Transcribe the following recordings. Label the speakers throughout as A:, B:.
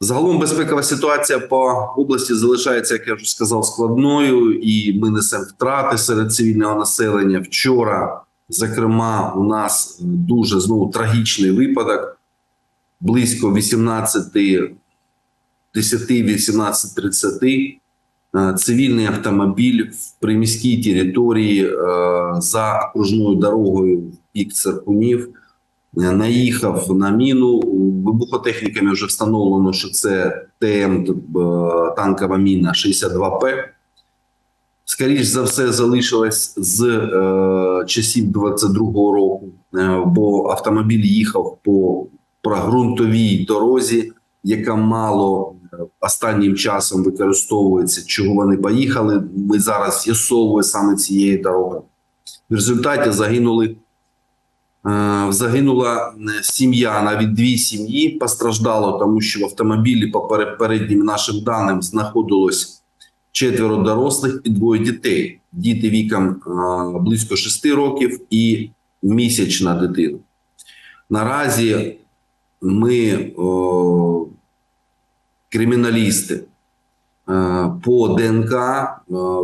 A: Загалом безпекова ситуація по області залишається, як я вже сказав, складною, і ми несемо втрати серед цивільного населення. Вчора, зокрема, у нас дуже знову трагічний випадок. Близько 18, 10, 18, 30 е, цивільний автомобіль в приміській території е, за окружною дорогою в бік Церкунів наїхав на міну. Вибухотехніками вже встановлено, що це ТМ е, танкова міна 62П. Скоріш за все, залишилась з е, часів 22-го року, е, бо автомобіль їхав по ґрунтовій дорозі, яка мало е, останнім часом використовується. Чого вони поїхали? Ми зараз з'ясовуємо саме цієї дороги. В результаті загинули Е, Загинула е, сім'я, навіть дві сім'ї постраждало, тому що в автомобілі, по переднім нашим даним, знаходилось четверо дорослих і двоє дітей. Діти віком е, близько 6 років і місячна дитина. Наразі ми, криміналісти, е, по ДНК е,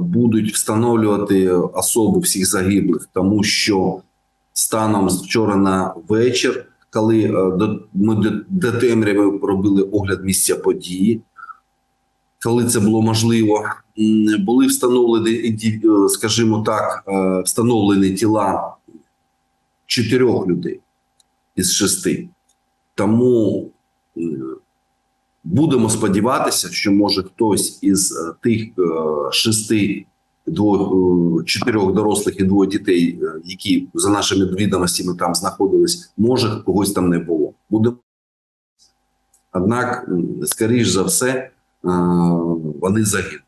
A: будуть встановлювати особи всіх загиблих, тому що станом з вчора на вечір, коли е, ми до, темряви робили огляд місця події, коли це було можливо, були встановлені, е, скажімо так, е, встановлені тіла чотирьох людей із шести. Тому будемо сподіватися, що може хтось із тих шести двох е, чотирьох дорослих і двоє дітей, е, які за нашими відомостями там знаходились, може когось там не було. Будемо. Однак, скоріш за все, е, вони загинули.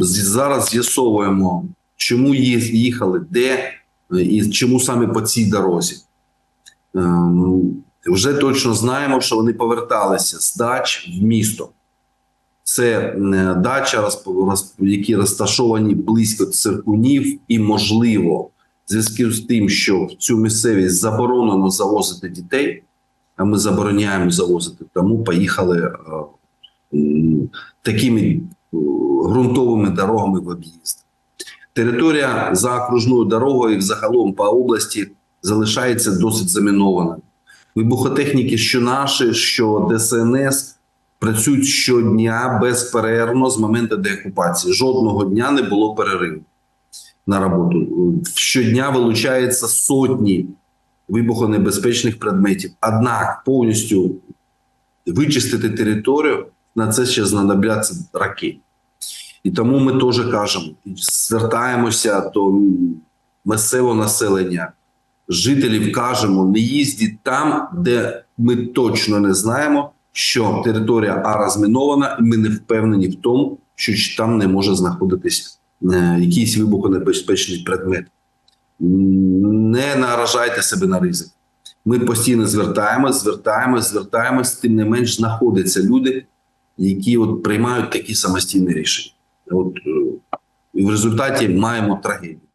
A: Зараз з'ясовуємо, чому їхали, де і чому саме по цій дорозі. Вже точно знаємо, що вони поверталися з дач в місто. Це е, дача, які розташовані близько циркунів, і можливо, зв'язку з тим, що в цю місцевість заборонено завозити дітей, а ми забороняємо завозити, тому поїхали е, такими е, ґрунтовими дорогами в об'їзд. Територія за окружною дорогою, і загалом по області, залишається досить замінованою. Вибухотехніки, що наші, що ДСНС, працюють щодня безперервно з моменту деокупації. Жодного дня не було перериву на роботу. Щодня вилучається сотні вибухонебезпечних предметів. Однак повністю вичистити територію на це ще знадобляться роки. І тому ми теж кажемо, звертаємося до місцевого населення, жителів кажемо, не їздіть там, де ми точно не знаємо, що територія А розмінована, і ми не впевнені в тому, що там не може знаходитись е, якийсь вибухонебезпечний предмет. Не наражайте себе на ризик. Ми постійно звертаємось, звертаємось, звертаємось, тим не менш знаходяться люди, які от приймають такі самостійні рішення. От е, і в результаті маємо трагедію.